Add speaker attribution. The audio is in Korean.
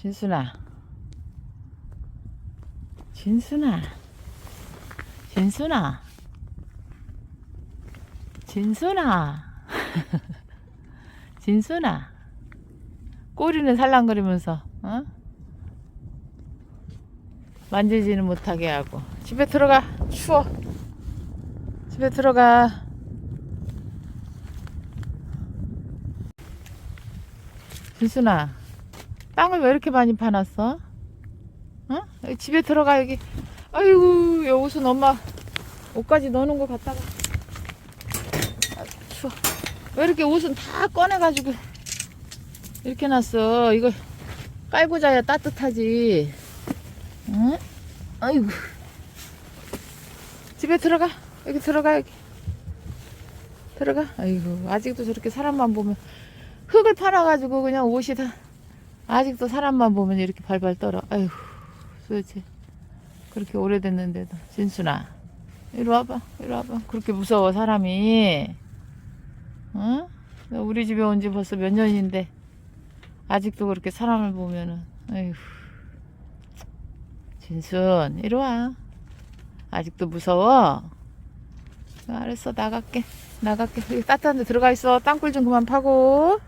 Speaker 1: 진순아. 진순아. 진순아. 진순아. 진순아. 꼬리는 살랑거리면서, 어? 만지지는 못하게 하고. 집에 들어가. 추워. 집에 들어가. 진순아. 땅을 왜 이렇게 많이 파놨어? 어? 집에 들어가 여기. 아이고 여 옷은 엄마 옷까지 넣어놓은 거 갖다가. 아, 추워. 왜 이렇게 옷은 다 꺼내가지고 이렇게 놨어? 이거 깔고 자야 따뜻하지. 응? 아이고. 집에 들어가. 여기 들어가 여기. 들어가. 아이고 아직도 저렇게 사람만 보면 흙을 팔아가지고 그냥 옷이 다 아직도 사람만 보면 이렇게 발발 떨어. 아휴, 도대체 그렇게 오래됐는데도 진순아, 이리 와봐, 이리 와봐. 그렇게 무서워 사람이. 응? 나 우리 집에 온 지 벌써 몇 년인데 아직도 그렇게 사람을 보면은 아휴, 진순, 이리 와. 아직도 무서워? 알았어, 나갈게. 나갈게. 여기 따뜻한 데 들어가 있어. 땅굴 좀 그만 파고.